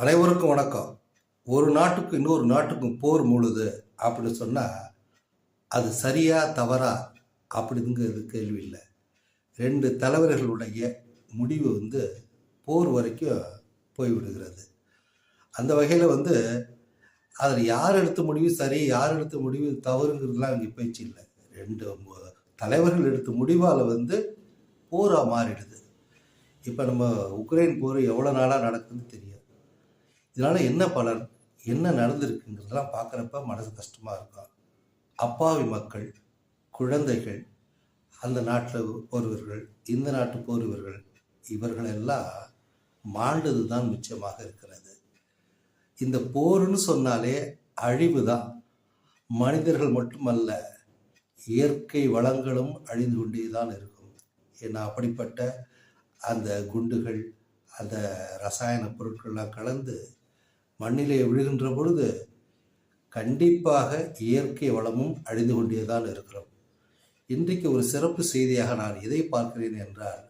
அனைவருக்கும் வணக்கம். ஒரு நாட்டுக்கும் இன்னொரு நாட்டுக்கும் போர் முழுது அப்படின்னு சொன்னால் அது சரியா தவறா அப்படிங்கிறது கேள்வி இல்லை. ரெண்டு தலைவர்களுடைய முடிவு வந்து போர் வரைக்கும் போய்விடுகிறது அந்த வகையில் வந்து அதில் யார் எடுத்த முடிவு சரி யார் எடுத்த முடிவு தவறுங்கிறதுலாம் இங்கே பேச்சு இல்லை. ரெண்டு தலைவர்கள் எடுத்த முடிவால் வந்து போராக மாறிடுது. இப்போ நம்ம உக்ரைன் போர் எவ்வளோ நாளாக நடக்குதுன்னு தெரியாது. இதனால் என்ன பலன் என்ன நடந்திருக்குங்கிறதெல்லாம் பார்க்குறப்ப மனசு கஷ்டமாக இருக்கும் அப்பாவி மக்கள் குழந்தைகள் அந்த நாட்டில் போர்வர்கள் இந்த நாட்டு போர்வர்கள் இவர்களெல்லாம் மாண்டது தான் மிச்சமாக இருக்கிறது. இந்த போர்னு சொன்னாலே அழிவு தான் மனிதர்கள் மட்டுமல்ல இயற்கை வளங்களும் அழிந்து கொண்டே தான் இருக்கும். ஏன்னா அப்படிப்பட்ட அந்த குண்டுகள் அந்த ரசாயன பொருட்கள்லாம் கலந்து மண்ணிலே விழுகின்ற பொழுது கண்டிப்பாக இயற்கை வளமும் அழிந்து கொண்டே தான் இருக்கிறோம். இன்றைக்கு ஒரு சிறப்பு செய்தியாக நான் எதை பார்க்கிறேன் என்றால்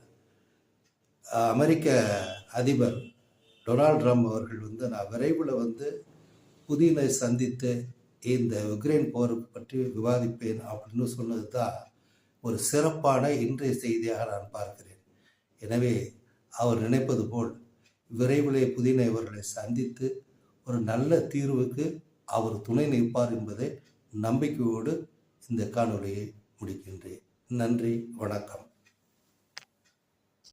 அமெரிக்க அதிபர் டொனால்ட் ட்ரம்ப் அவர்கள் வந்து நான் விரைவில் வந்து புதினை சந்தித்து இந்த உக்ரைன் போர் பற்றி விவாதிப்பேன் அப்படின்னு சொன்னது தான் ஒரு சிறப்பான இன்றைய செய்தியாக நான் பார்க்கிறேன். எனவே அவர் நினைப்பது போல் விரைவிலே புதினை அவர்களை சந்தித்து ஒரு நல்ல தீர்வுக்கு அவர் துணை நிற்பார் என்பதை நம்பிக்கையோடு இந்த காணொலியை முடிக்கின்றேன். நன்றி வணக்கம்.